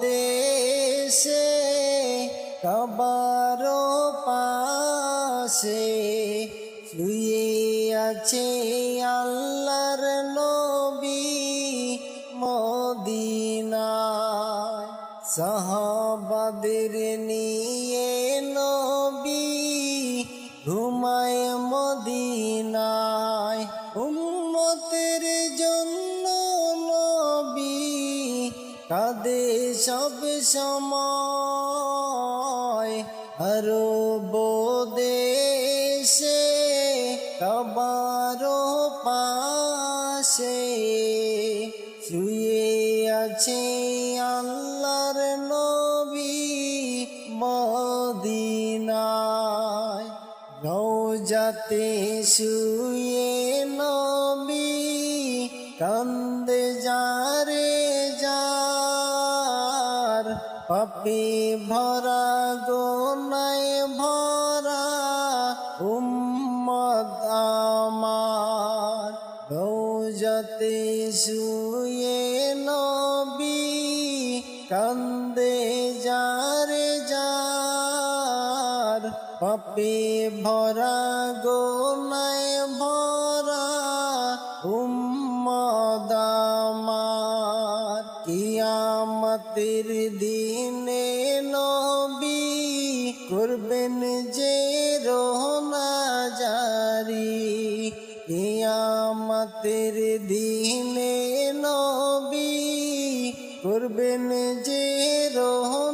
দেশে কবার পাশে শুয়ে আছে আল্লাহর নবী মদিনায়। সাহাবাদের নিয়ে নবী ঘুমায় মদিনায়। কাদে সব সময় আরব দেশে কবার পাশে। শুয়ে আছে আল্লাহর নবী মদিনায়। রোজাতে শুয়ে নবী কান্দে পাপি ভরা গোনায় ভরা, উম্মত আমার। রোজাতে শুয়ে নবী কান্দে যারে যার। পাপে ভরা গোনায় ভরা উম্মদামার কিয়ামতের দিনে নবী করবেন যে রোনা জারি কিয়ামতের দিনে নবী করবেন যে রোনা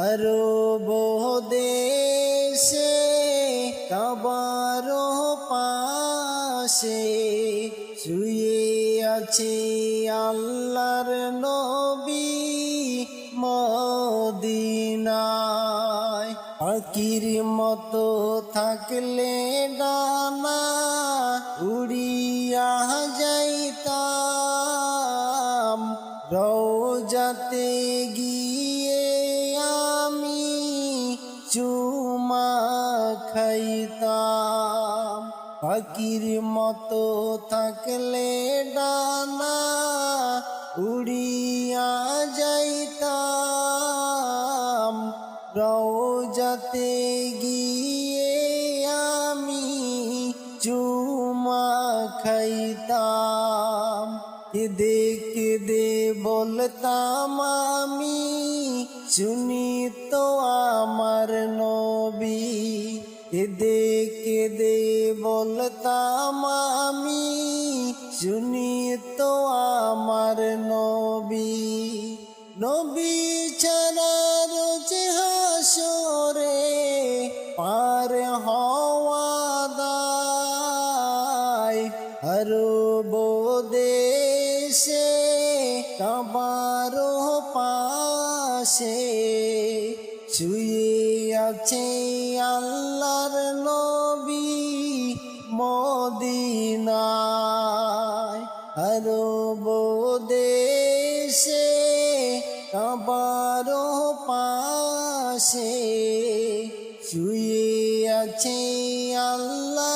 আরব দেশে কাবার পাশে শুয়ে আছে আল্লাহর নবী মদিনায় আকির মতো থাকলে ডানা উড়িয়া যাইতাম রোজাতে গিয়ে খাইতাম পাখির মতো থাকলে ডানা উড়িয়া যাইতাম। রোজাতে গিয়ে আমি চুমা খাইতাম। দেখে দে বলতাম, আমি শুনি তো আমার নবী। দেখে কেদে বলতাম আমি শুনি তো আমার নবী। নবী ছাড়া রোজ হাসরে পার হওয়া দায়। আরব দেশে কাবার পাশে শুয়ে আছে আল্লাহর নবী মদিনায়। আরব দেশে কাবার পাশে শুয়ে আছে আল্লাহ